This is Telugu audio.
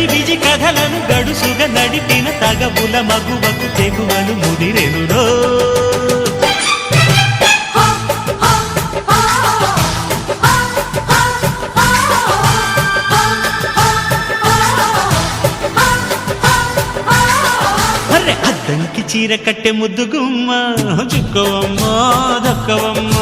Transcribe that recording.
గజిబిజి కథలను గడుసుగా నడిపిన తగవుల మగువకు తెగువలు ముదిరెనురో అద్దంకి చీర కట్టె ముద్దు గుమ్మ చుక్కవమ్మ దక్కవమ్మ